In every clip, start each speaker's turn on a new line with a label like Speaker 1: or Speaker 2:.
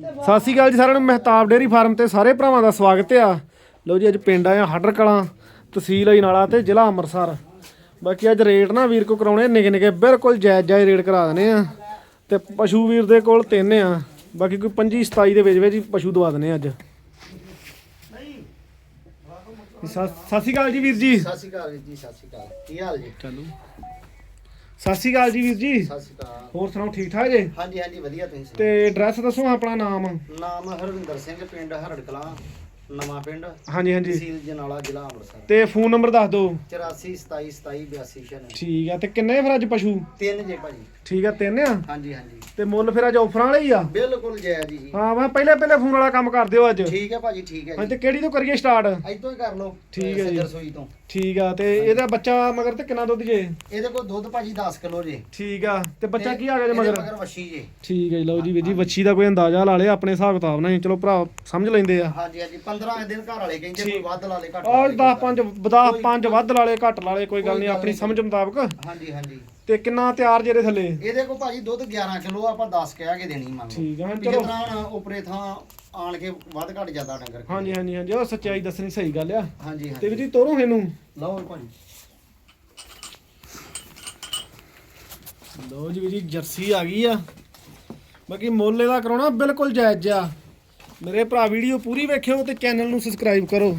Speaker 1: ਸਤਿ ਸ਼੍ਰੀ ਅਕਾਲ ਜੀ ਸਾਰਿਆਂ ਨੂੰ ਮਹਿਤਾਬ ਡੇਅਰੀ ਫਾਰਮ ਤੇ ਸਾਰੇ ਭਰਾਵਾਂ ਦਾ ਸਵਾਗਤ ਆ। ਲਓ ਜੀ ਅੱਜ ਪਿੰਡ ਆਏ ਆ ਹੱਡਰ ਕਲਾਂ ਤਹਿਸੀਲ ਅਜਨਾਲਾ ਤੇ ਜ਼ਿਲ੍ਹਾ ਅੰਮ੍ਰਿਤਸਰ। ਬਾਕੀ ਅੱਜ ਰੇਟ ਨਾ ਵੀਰ ਕੋ ਕਰਾਉਣੇ ਨਿੱਕੇ ਨਿੱਕੇ ਬਿਲਕੁਲ ਜਾਇਜ਼ ਜਾਇਜ਼ ਰੇਟ ਕਰਾ ਦਨੇ ਆ। ਤੇ ਪਸ਼ੂ ਵੀਰ ਦੇ ਕੋਲ ਤਿੰਨ ਆ। ਬਾਕੀ ਕੋਈ 25 27 ਦੇ ਵਿੱਚ ਵਿੱਚ ਪਸ਼ੂ ਦਵਾ ਦਨੇ ਅੱਜ। ਸਤਿ ਸਤਿ ਸ਼੍ਰੀ ਅਕਾਲ ਜੀ ਵੀਰ ਜੀ।
Speaker 2: ਸਤਿ ਸ਼੍ਰੀ ਅਕਾਲ ਜੀ ਸਤਿ ਸ਼੍ਰੀ ਅਕਾਲ। ਕੀ ਹਾਲ ਜੀ?
Speaker 1: ਚਲੋ। ਸਤਿ ਸ਼੍ਰੀ ਅਕਾਲ ਜੀ ਵੀਰ ਜੀ।
Speaker 2: ਸਤਿ ਸ਼੍ਰੀ ਅਕਾਲ।
Speaker 1: ਹੋਰ ਸੁਣਾਓ ਠੀਕ ਠਾਕ ਜੇ?
Speaker 2: ਹਾਂਜੀ ਹਾਂਜੀ ਵਧੀਆ ਤੁਸੀਂ ਸੁਣਾਓ?
Speaker 1: ਤੇ ਐਡਰੈਸ ਦੱਸੋ ਆਪਣਾ ਨਾਮ।
Speaker 2: ਨਾਮ ਹਰਵਿੰਦਰ ਸਿੰਘ ਪਿੰਡ ਹਰੜ ਕਲਾਂ ਨਵਾਂ ਪਿੰਡ
Speaker 1: ਹਾਂਜੀ ਹਾਂਜੀ।
Speaker 2: ਤਹਿਸੀਲ ਜਨਾਲਾ ਜ਼ਿਲ੍ਹਾ ਅੰਮ੍ਰਿਤਸਰ।
Speaker 1: ਤੇ ਫੋਨ ਨੰਬਰ ਦੱਸ ਦਿਓ।
Speaker 2: 84 27 27 82 96
Speaker 1: ਠੀਕ ਆ ਤੇ ਕਿੰਨੇ ਫਿਰ ਅੱਜ ਪਸ਼ੂ?
Speaker 2: ਤਿੰਨ ਜੇ ਭਾਜੀ।
Speaker 1: ਠੀਕ ਆ ਤਿੰਨ ਆ?
Speaker 2: ਹਾਂਜੀ ਹਾਂਜੀ।
Speaker 1: ਤੇ ਮੁੱਲ ਫਿਰ ਅੱਜ ਆਫਰਾਂ ਵਾਲੇ ਹੀ ਆ?
Speaker 2: ਬਿਲਕੁਲ ਜਾਇਜ਼ ਜੀ।
Speaker 1: ਹਾਂ ਮੈਂ ਪਹਿਲੇ ਪਹਿਲੇ ਫੋਨ ਵਾਲਾ ਕੰਮ ਕਰ ਦਿਓ ਅੱਜ।
Speaker 2: ਠੀਕ ਹੈ ਭਾਜੀ ਠੀਕ ਹੈ
Speaker 1: ਹਾਂ
Speaker 2: ਜੀ।
Speaker 1: ਤੇ ਕਿਹੜੀ ਤੋਂ ਕਰੀਏ ਸਟਾਰਟ
Speaker 2: ਇੱਥੋਂ ਹੀ ਕਰ ਲਓ
Speaker 1: ਠੀਕ ਹੈ ਜੀ।
Speaker 2: ਸੱਜਰ ਸੂਈ ਤੋਂ।
Speaker 1: ਠੀਕ ਆ ਤੇ ਇਹਦਾ ਬੱਚਾ ਮਗਰ ਤੇ ਕਿੰਨਾ ਦੁੱਧ ਜੇ?
Speaker 2: ਇਹਦੇ ਕੋਲ ਦੁੱਧ ਭਾਜੀ 10 ਕਿਲੋ ਜੇ।
Speaker 1: ਠੀਕ ਆ ਤੇ ਬੱਚਾ ਕੀ ਆ ਗਿਆ ਜੇ
Speaker 2: ਇਹਦੇ
Speaker 1: ਮਗਰ?
Speaker 2: ਮਗਰ ਵਸ਼ੀ ਜੇ।
Speaker 1: ਠੀਕ ਹੈ ਜੀ ਲਓ ਜੀ ਵੀਰ ਜੀ ਵੱਛੀ ਦਾ ਕੋਈ ਅੰਦਾਜ਼ਾ ਲਾ ਲਿਆ ਆਪਣੇ ਹਿਸਾਬ ਕਿਤਾਬ ਨਾਲ ਹੀ, ਚਲੋ ਭਰਾ ਸਮਝ ਲੈਂਦੇ ਆ।
Speaker 2: ਹਾਂਜੀ ਹਾਂਜੀ 15 ਦਿਨ ਘਰ ਵਾਲੇ ਕਹਿੰਦੇ ਕੋਈ
Speaker 1: ਠੀਕ।
Speaker 2: ਵੱਧ ਲਾ ਲੇ ਘੱਟ
Speaker 1: ਔਰ
Speaker 2: ਲਾ ਲੇ
Speaker 1: 10 5 10 5 ਵੱਧ ਲਾਲੇ ਘੱਟ ਲਾਲੇ ਕੋਈ ਗੱਲ ਨਹੀਂ ਆਪਣੀ। ਸਮਝ ਮੁਤਾਬਕ।
Speaker 2: ਹਾਂਜੀ ਹਾਂਜੀ।
Speaker 1: ਤੇ ਕਿੰਨਾ ਤਿਆਰ ਜੇ ਇਹਦੇ ਥੱਲੇ?
Speaker 2: ਇਹਦੇ ਕੋਲ ਭਾਜੀ ਦੁੱਧ 11 ਕਿਲੋ ਆਪਾਂ 10 ਕਹਿ ਕੇ ਦੇਣੀ ਮੰਨ ਲਓ।
Speaker 1: ਠੀਕ ਆ ਚਲੋ।
Speaker 2: ਹੁਣ ਉਪਰੇ ਥਾਂ ਆਣ ਕੇ ਵੱਧ ਘੱਟ ਜਾਂਦਾ ਡੰਗਰ
Speaker 1: ਹਾਂਜੀ ਹਾਂਜੀ ਹਾਂਜੀ। ਉਹ ਸੱਚਾਈ ਦੱਸਣੀ ਸਹੀ ਗੱਲ ਆ।
Speaker 2: ਹਾਂਜੀ
Speaker 1: ਤੇ
Speaker 2: ਹਾਂਜੀ।
Speaker 1: ਵੀਰ ਜੀ ਤੋਰੋ ਇਹਨੂੰ।
Speaker 2: ਲਓ ਭਾਜੀ।
Speaker 1: ਲੋ ਜੀ ਵੀਰ ਜੀ ਜਰਸੀ ਆ ਗਈ ਆ। ਬਾਕੀ ਮੁੱਲ ਇਹਦਾ ਕਰਾਉਣਾ ਬਿਲਕੁਲ ਜਾਇਜ਼ ਆ। ਮੇਰੇ ਭਰਾ ਵੀਡੀਓ ਪੂਰੀ ਵੇਖਿਓ ਤੇ ਚੈਨਲ ਨੂੰ ਸਬਸਕ੍ਰਾਈਬ ਕਰੋ।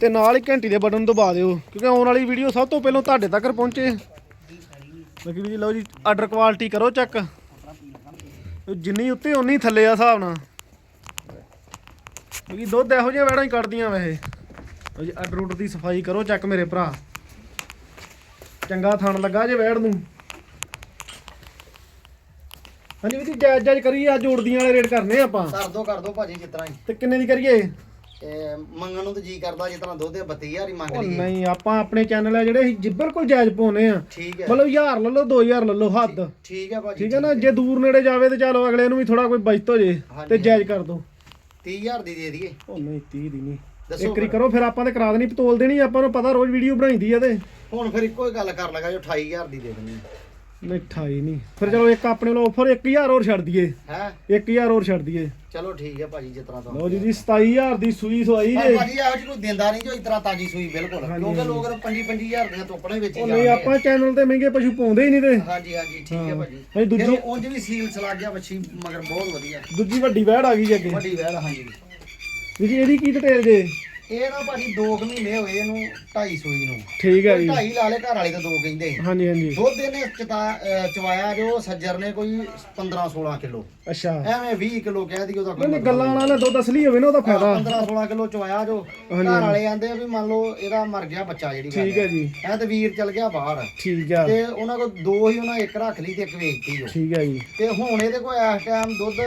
Speaker 1: ਤੇ ਨਾਲ ਹੀ ਘੰਟੀ ਦੇ ਬਟਨ ਦਬਾ ਦਿਓ ਕਿਉਂਕਿ ਆਉਣ ਵਾਲੀ ਵੀਡੀਓ ਸਭ ਤੋਂ ਪਹਿਲਾਂ ਤੁਹਾਡੇ ਤੱਕ ਪਹੁੰਚੇ। ਬਾਕੀ ਵੀਰ ਜੀ ਲਓ ਜੀ ਆਰਡਰ ਕੁਆਲਿਟੀ ਕਰੋ ਚੈੱਕ ਜਿੰਨੀ ਉੱਤੇ ਉਨੀ ਥੱਲੇ ਆ ਹਿਸਾਬ ਨਾਲ। ਕਿਉਂਕਿ ਦੁੱਧ ਇਹੋ ਜਿਹਾ ਵੈੜਾਂ ਹੀ ਕੱਢਦੀਆਂ ਵੈਸੇ ਲਓ ਜੀ ਉਡਰ ਦੀ ਸਫ਼ਾਈ ਕਰੋ ਚੈੱਕ ਮੇਰੇ ਭਰਾ। ਚੰਗਾ ਥਣ ਲੱਗਾ ਜੇ ਵੈੜ ਨੂੰ। ਹਾਂਜੀ ਵੀ ਜਾਇਜ਼ ਜਾਇਜ਼ ਕਰੀਏ ਅੱਜ ਉੜਦੀਆਂ ਵਾਲੇ ਰੇਟ ਕਰਨੇ ਆ ਆਪਾਂ।
Speaker 2: ਕਰ ਦੋ ਕਰ ਦੋ ਭਾਜੀ ਜਿਤਨਾ ਹੀ।
Speaker 1: ਤੇ ਕਿੰਨੇ ਦੀ ਕਰੀਏ?
Speaker 2: ਇਹ ਮੰਗਣ ਨੂੰ ਤਾਂ ਜੀ ਕਰਦਾ ਜਿਤਨਾ ਦੁੱਧ ਦੇ 32000 ਹੀ ਮੰਗ
Speaker 1: ਉਹ
Speaker 2: ਲਈਏ।
Speaker 1: ਨਹੀਂ ਆਪਾਂ ਆਪਣੇ ਚੈਨਲ ਆ ਜਿਹੜੇ ਅਸੀਂ ਜੀ ਬਿਲਕੁਲ ਜਾਇਜ਼ ਪਾਉਨੇ ਆ।
Speaker 2: ਠੀਕ ਹੈ।
Speaker 1: ਮਤਲਬ 1000 ਲੈ ਲਓ 2000 ਲੈ ਲਓ ਹੱਦ।
Speaker 2: ਠੀਕ ਹੈ ਭਾਜੀ
Speaker 1: ਠੀਕ ਹੈ ਨਾ? ਜੇ ਦੂਰ ਨੇੜੇ ਜਾਵੇ ਤੇ ਚਲੋ ਅਗਲੇ ਨੂੰ ਵੀ ਥੋੜਾ ਕੋਈ ਬਚਤ ਹੋ ਜੇ। ਤੇ ਜਾਇਜ਼ ਕਰ ਦੋ।
Speaker 2: 30000 ਦੀ ਦੇ ਦਈਏ।
Speaker 1: ਉਹ ਨਹੀਂ 30 ਦੀ ਨਹੀਂ।
Speaker 2: ਦੱਸੋ
Speaker 1: ਇੱਕ ਵਾਰੀ ਕਰੋ ਫਿਰ ਆਪਾਂ ਤੇ ਕਰਾ ਦੇਣੀ ਪਤੋਲ ਦੇਣੀ ਆਪਾਂ ਨੂੰ ਪਤਾ ਰੋਜ਼ ਵੀਡੀਓ ਬਣਾਈਦੀ ਆ ਤੇ।
Speaker 2: ਹੁਣ ਫਿਰ ਇੱਕੋ ਹੀ ਗੱਲ ਕਰ ਲਗਾ ਜੋ 28000 ਦੀ ਦੇ ਦਿੰਦੇ
Speaker 1: ਨਹੀਂ 28 ਨਹੀਂ। ਫਿਰ ਚਲੋ ਇੱਕ ਆਪਣੇ ਵੱਲੋਂ ਆਫਰ 1000 ਹੋਰ ਛੱਡ ਦਈਏ।
Speaker 2: ਹੈ?
Speaker 1: 1000 ਹੋਰ ਛੱਡ ਦਈਏ।
Speaker 2: ਚਲੋ ਠੀਕ ਹੈ ਭਾਜੀ ਜਿਤਨਾ ਤੋਂ
Speaker 1: ਲਓ ਜੀ ਜੀ 27000 ਦੀ ਸੂਈ ਸਵਾਈ ਜੇ।
Speaker 2: ਭਾਜੀ ਇਹੋ ਜਿਹੀ ਕੋਈ ਦਿੰਦਾ ਨਹੀਂ ਜੋ ਇਤਨਾ ਤਾਜੀ ਸੂਈ ਬਿਲਕੁਲ। ਕਿਉਂਕਿ। ਲੋਕ 25 25000 ਦੀਆਂ ਤੋਪਣੇ ਵਿੱਚ
Speaker 1: ਉਹ ਨਹੀਂ। ਆਪਾਂ ਚੈਨਲ ਤੇ ਮਹਿੰਗੇ ਪਸ਼ੂ ਪਾਉਂਦੇ ਹੀ ਨਹੀਂ ਤੇ।
Speaker 2: ਹਾਂਜੀ ਹਾਂਜੀ ਠੀਕ ਹੈ। ਭਾਜੀ।
Speaker 1: ਭਾਈ ਦੂਜੀ-
Speaker 2: ਉਂਝ ਵੀ ਸੀਲ ਸਲਾ ਗਿਆ ਬੱਚੀ ਮਗਰ ਬਹੁਤ ਵਧੀਆ।
Speaker 1: ਦੂਜੀ ਵੱਡੀ ਵਹਿੜ ਆ ਗਈ ਜੀ ਅੱਗੇ।
Speaker 2: ਵੱਡੀ ਵੈਲ ਹਾਂਜੀ।
Speaker 1: ਜੀ ਇਹਦੀ ਕੀ ਡਿਟੇਲ ਜੇ?
Speaker 2: ਇਹ ਨਾ ਭਾਜੀ 2 ਮਹੀਨੇ ਹੋਏ ਇਹਨੂੰ 2.5 ਸੂਈ ਨੂੰ।
Speaker 1: ਠੀਕ ਹੈ ਜੀ।
Speaker 2: 2.5 ਲਾ ਲੇ ਘਰ ਵਾਲੇ ਤਾਂ 2 ਕਹਿੰਦੇ
Speaker 1: ਹਾਂਜੀ ਹਾਂਜੀ।
Speaker 2: ਦੁੱਧ ਇਹਨੇ ਚਤਾ ਚਵਾਇਆ ਜੋ ਸੱਜਰ ਨੇ ਕੋਈ 15 16 ਕਿਲੋ।
Speaker 1: ਅੱਛਾ।
Speaker 2: ਐਵੇਂ 20 ਕਿਲੋ ਕਹਿ ਦੀ ਉਹਦਾ
Speaker 1: ਨਹੀਂ ਗੱਲਾਂ ਵਾਲਾ ਦੁੱਧ ਅਸਲੀ ਹੋਵੇ ਨਾ ਉਹਦਾ ਫਾਇਦਾ।
Speaker 2: 15 16 ਕਿਲੋ ਚਵਾਇਆ ਜੋ। ਘਰ ਵਾਲੇ ਆਂਦੇ ਵੀ ਮੰਨ ਲਓ ਇਹਦਾ ਮਰ ਗਿਆ ਬੱਚਾ ਜਿਹੜੀ
Speaker 1: ਠੀਕ ਹੈ ਜੀ।
Speaker 2: ਐ ਤੇ ਵੀਰ ਚਲ ਗਿਆ ਬਾਹਰ।
Speaker 1: ਠੀਕ ਆ
Speaker 2: ਤੇ ਉਹਨਾਂ ਕੋਲ ਦੋ ਹੀ ਉਹਨਾਂ ਇੱਕ ਰੱਖ ਲਈ ਤੇ ਇੱਕ ਵੇਚਤੀ ਜੋ
Speaker 1: ਠੀਕ ਹੈ ਜੀ।
Speaker 2: ਤੇ ਹੁਣ ਇਹਦੇ ਕੋਲ ਇਸ ਟਾਈਮ ਦੁੱਧ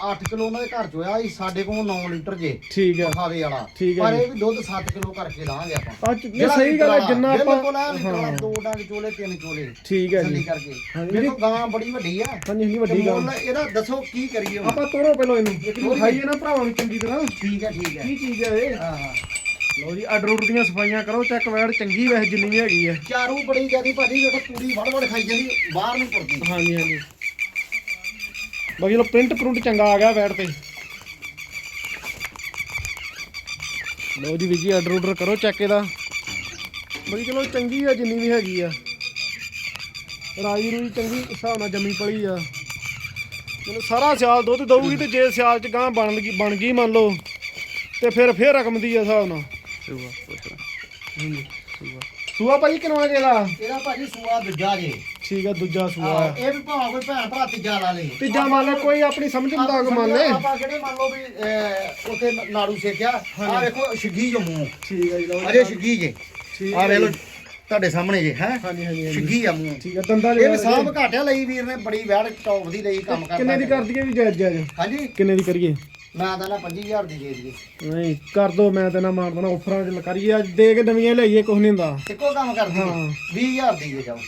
Speaker 2: 8 ਕਿਲੋ ਉਹਨਾਂ ਦੇ ਘਰ ਚ ਸੀ ਸਾਡੇ ਕੋਲ 9 ਲੀਟਰ ਜੇ
Speaker 1: ਠੀਕ ਆ
Speaker 2: ਖਾਵੇ ਵਾਲਾ।
Speaker 1: ਠੀਕ ਹੈ
Speaker 2: ਪਰ
Speaker 1: ਜੀ।
Speaker 2: ਇਹ ਵੀ ਦੁੱਧ 7 ਕਿਲੋ ਕਰਕੇ ਲਾਂਗੇ ਆਪਾਂ।
Speaker 1: ਆ ਇਹ ਸਹੀ ਗੱਲ ਹੈ ਜਿੰਨਾ ਆਪਾਂ
Speaker 2: ਬਿਲਕੁਲ ਐਨ ਨਿਕਲਣਾ, ਦੋ ਡੰਗ ਚੋਲੇ ਤਿੰਨ ਚੋਲੇ
Speaker 1: ਠੀਕ ਹੈ ਜੀ।
Speaker 2: ਕਰਕੇ। ਦੇਖੋ ਗਾਂ ਬੜੀ ਵੱਡੀ ਆ।
Speaker 1: ਹਾਂਜੀ ਹਾਂਜੀ ਵੱਡੀ
Speaker 2: ਮੁੱਲ ਇਹਦਾ ਦੱਸੋ ਕੀ ਕਰੀਏ
Speaker 1: ਆਪਾਂ ਤੋੜੋ ਪਹਿਲਾਂ ਇਹਨੂੰ। ਖਾਈਏ ਨਾ ਭਰਾਵਾਂ ਨੂੰ ਚੰਗੀ ਤਰ੍ਹਾਂ।
Speaker 2: ਠੀਕ ਹੈ ਠੀਕ ਹੈ।
Speaker 1: ਕੀ ਚੀਜ਼ ਹੈ ਇਹ?
Speaker 2: ਹਾਂ ਹਾਂ।
Speaker 1: ਲਓ ਜੀ ਆਰਡਰ ਉਡਰ ਦੀਆਂ ਸਫਾਈਆਂ ਕਰੋ ਚੈੱਕ ਵੈੜ ਚੰਗੀ ਵੈਸੇ ਜਿੰਨੀ ਹੈਗੀ ਆ
Speaker 2: ਚਾਰੂ ਬੜੀ ਜਿਆਦੀ ਭਾਜੀ ਜਦੋਂ ਪੂਰੀ ਵੜ ਵੜ ਖਾਈ ਜਾਂਦੀ ਬਾਹਰ ਨੂੰ ਤੁਰਦੀ।
Speaker 1: ਹਾਂਜੀ ਹਾਂਜੀ। ਬਾਕੀ ਲੋ ਪ੍ਰਿੰਟ ਪ੍ਰਿੰਟ ਚੰਗਾ ਆ ਗਿਆ ਵੈੜ ਤੇ। ਲਓ ਜੀ ਵੀਰ ਜੀ ਆਰਡਰ ਉਡਰ ਕਰੋ ਚੈੱਕ ਇਹਦਾ। ਬੜੀ ਚਲੋ ਚੰਗੀ ਆ ਜਿੰਨੀ ਵੀ ਹੈਗੀ ਆ। ਰਾਜੀ ਨੂੰ ਚੰਗੀ ਹਿਸਾਬ ਨਾਲ ਜੰਮੀ ਪਲੀ ਆ। ਮੈਨੂੰ ਸਾਰਾ ਸਿਆਲ ਦੁੱਧ ਦਊਗੀ ਤੇ ਜੇ ਸਿਆਲ ਚ ਗਾਂ ਬਣ ਗਈ ਬਣ ਗਈ ਮੰਨ ਲਓ ਤੇ ਫਿਰ ਫਿਰ ਰਕਮ ਦੀ ਆ ਹਿਸਾਬ ਨਾਲ। ਹਾਂਜੀ। ਸੂਆ ਭਾਜੀ ਕਿਨਵਾ ਜਿਹੜਾ
Speaker 2: ਇਹਦਾ ਭਾਜੀ ਸੂਆ ਦੂਜਾ ਜੇ।
Speaker 1: ਠੀਕ ਆ ਦੂਜਾ ਸੂਆ।
Speaker 2: ਹਾਂ,
Speaker 1: ਆ
Speaker 2: ਇਹ ਵੀ ਭਾਵੇਂ ਕੋਈ ਭੈਣ ਭਰਾ ਤੀਜਾ ਲਾ ਲੇ।
Speaker 1: ਤੀਜਾ ਮੰਨ ਲੈ ਕੋਈ ਆਪਣੀ ਸਮਝ ਮੁਤਾਬਕ ਮੰਨ ਲੈ
Speaker 2: ਆਪਾਂ ਕਿਹੜੇ ਮੰਨ ਲਓ ਵੀ ਅਹ, ਉੱਥੇ ਨਾੜੂ ਸੇਕਿਆ ਆ ਵੇਖੋ ਛਿੱਗੀ ਜੋ ਮੂੰਹ
Speaker 1: ਠੀਕ ਹੈ ਜੀ ਲਓ
Speaker 2: ਅਜੇ ਛਿੱਗੀ ਜੇ।
Speaker 1: ਠੀਕ
Speaker 2: ਆ ਵੇਖ ਲਓ ਤੁਹਾਡੇ ਸਾਹਮਣੇ ਜੇ ਹੈ?
Speaker 1: ਹਾਂਜੀ ਹਾਂਜੀ ਹਾਂਜੀ।
Speaker 2: ਛਿੱਗੀ ਆ ਮੂੰਹ।
Speaker 1: ਠੀਕ ਹੈ ਦੰਦਾਂ
Speaker 2: ਇਹ ਵੀ ਸਾਹਬ ਘਾਟਿਆ ਲਈ ਵੀਰ ਨੇ ਬੜੀ ਵੈੜ ਟੌਪ ਦੀ ਲਈ ਕੰਮ ਕਰਦਾ
Speaker 1: ਕਿੰਨੇ ਦੀ ਕਰ ਦਈਏ ਵੀ ਜਾਇਜ਼ ਜਾਇਜ਼
Speaker 2: ਹਾਂਜੀ।
Speaker 1: ਕਿੰਨੇ ਦੀ ਕਰੀਏ?
Speaker 2: ਮੈਂ ਤਾਂ ਨਾ 25000 ਦੀ ਦੇ ਦਈਏ।
Speaker 1: ਨਹੀਂ ਕਰ ਦੋ ਮੈਂ ਤੇ ਨਾ ਮਾਰ ਦੇਣਾ ਆਫਰਾਂ ਚ ਕਰੀਏ ਅੱਜ ਦੇ ਕੇ ਨਵੀਆਂ ਲਈਏ ਕੁਝ ਨਹੀਂ ਹੁੰਦਾ।
Speaker 2: ਇੱਕੋ ਕੰਮ ਕਰ ਦਈਏ
Speaker 1: ਹਾਂ।
Speaker 2: 20000 ਦੀ ਦੇ ਜਾਓ।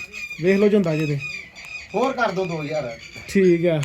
Speaker 1: ਵੇਖ ਲਓ ਜੰਦਾ ਜੇ ਤੇ।
Speaker 2: ਹੋਰ ਕਰ ਦੋ 2000
Speaker 1: ਠੀਕ ਆ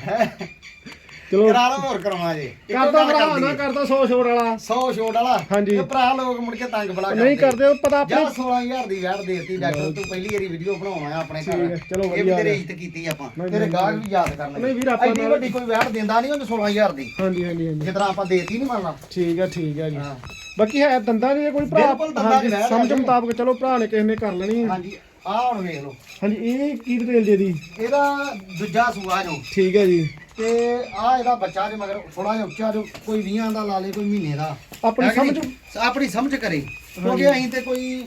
Speaker 1: ਚਲੋ।
Speaker 2: ਕਰਾ ਲਓ ਹੋਰ ਕਰਵਾ ਜੇ।
Speaker 1: ਕਰਦਾ ਭਰਾ ਨਾ। ਕਰਦਾ 100 ਛੋੜ ਵਾਲਾ।
Speaker 2: 100 ਛੋਟ ਵਾਲਾ।
Speaker 1: ਹਾਂਜੀ।
Speaker 2: ਇਹ ਭਰਾ ਲੋਕ ਮੁੜ ਕੇ ਤੰਗ ਬੜਾ
Speaker 1: ਨਹੀਂ ਕਰਦੇ ਉਹ ਪਤਾ
Speaker 2: ਜਾਂ।
Speaker 1: ਆਪਣੇ
Speaker 2: 16000 ਦੀ ਵੈਟ ਦੇਤੀ ਡਾਕਟਰ ਤੂੰ ਪਹਿਲੀ ਵਾਰੀ ਵੀਡੀਓ ਬਣਾਉਣਾ ਆ ਆਪਣੇ
Speaker 1: ਠੀਕ
Speaker 2: ਘਰ
Speaker 1: ਹੈ, ਚਲੋ
Speaker 2: ਇਹ ਵੀ
Speaker 1: ਵਧੀਆ
Speaker 2: ਤੇਰੇ। ਇੱਜ਼ਤ ਕੀਤੀ ਆਪਾਂ।
Speaker 1: ਨਹੀਂ,
Speaker 2: ਤੇਰੇ ਗਾਹਕ ਵੀ ਯਾਦ ਕਰ ਲੈ
Speaker 1: ਨਹੀਂ ਵੀਰ, ਆਪਾਂ
Speaker 2: ਐਡੀ
Speaker 1: ਨਾਲ-
Speaker 2: ਵੱਡੀ ਕੋਈ ਵੈਟ ਦਿੰਦਾ ਨਹੀਂ ਉਹਨੂੰ 16000 ਦੀ।
Speaker 1: ਹਾਂਜੀ ਹਾਂਜੀ ਹਾਂਜੀ।
Speaker 2: ਤਰ੍ਹਾਂ ਆਪਾਂ ਦੇਤੀ ਨਹੀਂ ਮੰਨ ਲਾ
Speaker 1: ਠੀਕ ਹੈ ਠੀਕ ਹੈ ਜੀ।
Speaker 2: ਹਾਂ।
Speaker 1: ਬਾਕੀ ਹੈ ਦੰਦਾਂ ਦੀ ਕੋਈ ਭਰਾ।
Speaker 2: ਦੰਦਾਂ
Speaker 1: ਹਾਂਜੀ,
Speaker 2: ਦੀ
Speaker 1: ਸਮਝ। ਮੁਤਾਬਕ ਚਲੋ ਭਰਾ ਨੇ ਕਿਸੇ ਨੇ ਕਰ ਲੈਣੀ ਹੈ।
Speaker 2: ਹਾਂਜੀ ਆਹ ਹੁਣ ਵੇਖ ਲਓ।
Speaker 1: ਹਾਂਜੀ ਇਹ ਕੀ ਡਿਟੇਲ ਜੇ ਦੀ?
Speaker 2: ਇਹਦਾ ਦੂਜਾ ਸੂਆ ਜੋ।
Speaker 1: ਠੀਕ ਹੈ ਜੀ।
Speaker 2: ਤੇ ਆ ਇਹਦਾ ਬੱਚਾ ਜੇ ਮਗਰ ਥੋੜਾ ਜਿਹਾ ਉੱਚਾ ਜੋ ਕੋਈ 20 ਦਾ ਲਾ ਲੇ ਕੋਈ ਮਹੀਨੇ ਦਾ।
Speaker 1: ਆਪਣੀ
Speaker 2: ਹੈ ਕਿ
Speaker 1: ਸਮਝ
Speaker 2: ਨਹੀਂ? ਆਪਣੀ ਸਮਝ ਕਰੇ। ਕਿਉਂਕਿ ਅਸੀਂ ਤੇ ਕੋਈ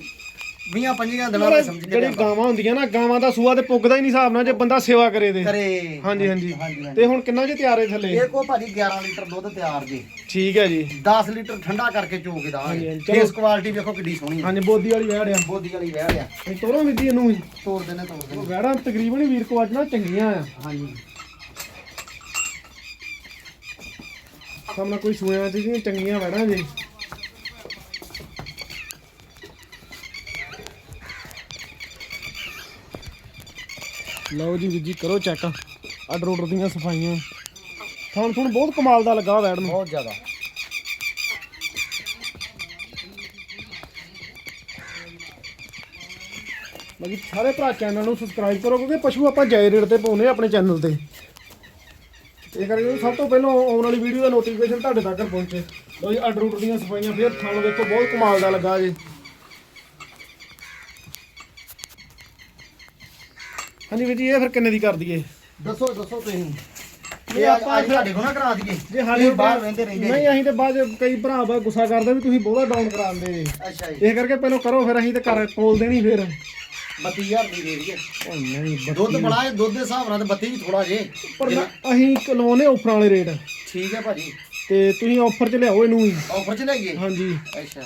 Speaker 2: 20 25 ਦਿਨਾਂ ਦਾ ਸਮਝ ਕੇ
Speaker 1: ਜਿਹੜੀ
Speaker 2: ਲਿਆਂਦਾ।
Speaker 1: ਗਾਵਾਂ ਹੁੰਦੀਆਂ ਨਾ ਗਾਵਾਂ ਦਾ ਸੂਆ ਤੇ ਪੁੱਗਦਾ ਹੀ ਨਹੀਂ ਹਿਸਾਬ ਨਾਲ ਜੇ ਬੰਦਾ ਸੇਵਾ ਕਰੇ ਤੇ।
Speaker 2: ਕਰੇ।
Speaker 1: ਹਾਂਜੀ ਹਾਂਜੀ ਤੇ ਹੁਣ ਕਿੰਨਾ ਜੇ ਤਿਆਰ ਹੈ ਥੱਲੇ?
Speaker 2: ਇਹ ਕੋ ਭਾਜੀ 11 ਲੀਟਰ ਦੁੱਧ ਤਿਆਰ ਜੀ।
Speaker 1: ਠੀਕ ਹੈ ਜੀ।
Speaker 2: 10 ਲੀਟਰ ਠੰਡਾ ਕਰਕੇ ਚੋ ਕੇ
Speaker 1: ਹਾਂਜੀ,
Speaker 2: ਦਾਂਗੇ।
Speaker 1: ਹਾਂਜੀ, ਚਲੋ।
Speaker 2: ਫੇਸ ਕੁਆਲਿਟੀ ਵੇਖੋ ਕਿੱਡੀ ਸੋਹਣੀ ਹੈ
Speaker 1: ਹਾਂਜੀ ਬੋਦੀ ਵਾਲੀ ਵੈੜ ਆ।
Speaker 2: ਬੋਦੀ ਵਾਲੀ ਵਹਿ
Speaker 1: ਇਹ ਤੋਰੋ ਵਿਧੀ ਇਹਨੂੰ ਵੀ।
Speaker 2: ਤੋੜ ਦੇਣੇ ਤੋੜ ਦੇਣੇ
Speaker 1: ਵੈੜਾਂ ਤਕਰੀਬਨ ਹੀ ਵੀਰ ਕੋ ਅੱਜ ਨਾ ਚੰਗੀਆਂ ਆ।
Speaker 2: ਹਾਂਜੀ।
Speaker 1: ਸਾਹਮਣੇ ਕੋਈ ਸੂਆਂ ਚ ਦੀਆਂ ਚੰਗੀਆਂ ਵੈੜਾਂ ਜੀ। ਲਓ ਜੀ ਵੀਰ ਜੀ ਕਰੋ ਚੈੱਕ ਆਰਡਰ ਆਰਡਰ ਦੀਆਂ ਸਫਾਈਆਂ। ਥਾਣ ਥੁਣ ਬਹੁਤ ਕਮਾਲ ਦਾ ਲੱਗਾ ਵੈੜ ਨੂੰ।
Speaker 2: ਬਹੁਤ ਜ਼ਿਆਦਾ।
Speaker 1: ਬਾਕੀ ਸਾਰੇ ਭਰਾ ਚੈਨਲ ਨੂੰ ਸਬਸਕ੍ਰਾਈਬ ਕਰੋ ਕਿਉਂਕਿ ਪਸ਼ੂ ਆਪਾਂ ਜਾਇ ਰੇਟ ਤੇ ਪਾਉਨੇ ਆਪਣੇ ਚੈਨਲ ਤੇ। ਇਹ ਕਰਕੇ ਸਭ ਤੋਂ ਪਹਿਲਾਂ ਆਉਣ ਵਾਲੀ ਵੀਡੀਓ ਦਾ ਨੋਟੀਫਿਕੇਸ਼ਨ ਤੁਹਾਡੇ ਤੱਕ ਪਹੁੰਚੇ। ਲਓ ਜੀ ਆਰਡਰ ਦੀਆਂ ਸਫਾਈਆਂ ਫਿਰ ਥਾਣੋਂ ਦੇਖੋ ਬਹੁਤ ਕਮਾਲ ਦਾ ਲੱਗਾ ਜੀ। ਹਾਂਜੀ ਵੀਰ ਜੀ ਇਹ ਫਿਰ ਕਿੰਨੇ ਦੀ ਕਰ ਦਈਏ?
Speaker 2: ਦੱਸੋ ਦੱਸੋ ਤੁਸੀਂ।
Speaker 1: ਇਹ ਆਪਾਂ
Speaker 2: ਤੁਹਾਡੇ ਕੋਲ ਨਾ ਕਰਾ ਦਈਏ।
Speaker 1: ਜੇ ਸਾਡੇ
Speaker 2: ਇਹ ਬਾਹਰ ਰਹਿੰਦੇ ਰਹਿੰਦੇ
Speaker 1: ਨਹੀਂ ਅਸੀਂ ਤੇ ਬਾਅਦ ਕਈ ਭਰਾ ਬਾ ਗੁੱਸਾ ਕਰਦੇ ਵੀ ਤੁਸੀਂ ਬਹੁਤਾ ਡਾਊਨ ਕਰਾਉਂਦੇ
Speaker 2: ਅੱਛਾ ਜੀ।
Speaker 1: ਇਹ ਕਰਕੇ ਪਹਿਲਾਂ ਕਰੋ ਫਿਰ ਅਸੀਂ ਤੇ ਕਰ ਕੋਲ ਦੇਣੀ ਫਿਰ।
Speaker 2: 32000 ਦੀ ਦੇ ਦਈਏ।
Speaker 1: ਉਹ ਨਹੀਂ
Speaker 2: ਦੁੱਧ ਬੜਾ ਹੈ ਦੁੱਧ ਦੇ ਹਿਸਾਬ ਨਾਲ ਤੇ 32 ਵੀ ਥੋੜਾ ਜੇ।
Speaker 1: ਪਰ ਨਾ- ਅਸੀਂ ਲਵਾਉਨੇ ਆਫਰ ਵਾਲੇ ਰੇਟ।
Speaker 2: ਠੀਕ ਹੈ ਭਾਜੀ।
Speaker 1: ਤੇ ਤੁਸੀਂ ਆਫਰ 'ਚ ਲਿਆਓ ਇਹਨੂੰ ਵੀ।
Speaker 2: ਆਫਰ ਚ ਲਈਏ
Speaker 1: ਹਾਂਜੀ।
Speaker 2: ਅੱਛਾ।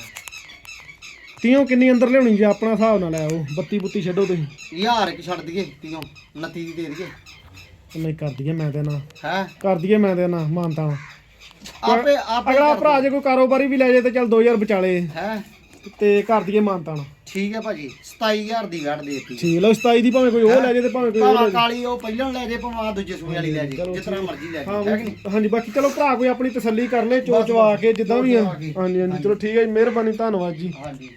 Speaker 1: ਤੀਓ ਕਿੰਨੀ ਅੰਦਰ ਲਿਆਉਣੀ ਜੇ ਆਪਣਾ ਹਿਸਾਬ ਨਾਲ ਆਓ ਬੱਤੀ ਬੁੱਤੀ ਛੱਡੋ ਤੁਸੀਂ।
Speaker 2: ਯਾਰ ਇੱਕ ਛੱਡ ਦਈਏ ਤੀਓ। 29 ਦੀ ਦੇ ਦਈਏ।
Speaker 1: ਨਹੀਂ ਕਰ ਦਈਏ ਮੈਂ ਨਾ
Speaker 2: ਹੈ?
Speaker 1: ਕਰ ਦਈਏ ਮੈਂ ਤੇ ਨਾ ਮਾਨਤਾ।
Speaker 2: ਆਪੇ ਆਪੇ
Speaker 1: ਅਗਲਾ ਭਰਾ ਜੇ ਕੋਈ ਕਾਰੋਬਾਰੀ ਵੀ ਲੈ ਜੇ ਤੇ ਚੱਲ 2000 ਵਿਚਾਲੇ
Speaker 2: ਹੈ?
Speaker 1: ਤੇ ਕਰ ਦਈਏ ਮਾਨਤਾ
Speaker 2: ਠੀਕ ਹੈ ਭਾਜੀ 27000 ਦੀ ਵੜ ਦੇਤੀ।
Speaker 1: ਠੀਕ ਲਓ 27 ਦੀ ਭਾਵੇਂ ਕੋਈ ਉਹ ਲੈ ਜੇ ਤੇ ਭਾਵੇਂ ਕੋਈ ਉਹ ਲੈ
Speaker 2: ਭਾਵੇਂ
Speaker 1: ਜੇ।
Speaker 2: ਕਾਲੀ ਉਹ ਪਹਿਲਾਂ ਲੈ ਜੇ ਭਾਵੇਂ ਆਹ ਦੂਜੇ ਸੂਏ ਵਾਲੀ ਲੈ ਜੇ ਜਿਸ ਤਰ੍ਹਾਂ ਮਰਜ਼ੀ ਲੈ
Speaker 1: ਹਾਂ
Speaker 2: ਜੇ ਹੈ ਕਿ ਨਹੀਂ?
Speaker 1: ਹਾਂਜੀ ਬਾਕੀ ਚਲੋ ਭਰਾ ਕੋਈ ਆਪਣੀ ਤਸੱਲੀ ਕਰ ਲੈ ਚੋ ਚਵਾ ਕੇ ਜਿੱਦਾਂ ਵੀ ਆ। ਹਾਂਜੀ ਹਾਂਜੀ ਚਲੋ ਠੀਕ ਹੈ ਜੀ ਮਿਹਰਬਾਨੀ ਧੰਨਵਾਦ ਜੀ।
Speaker 2: ਹਾਂਜੀ।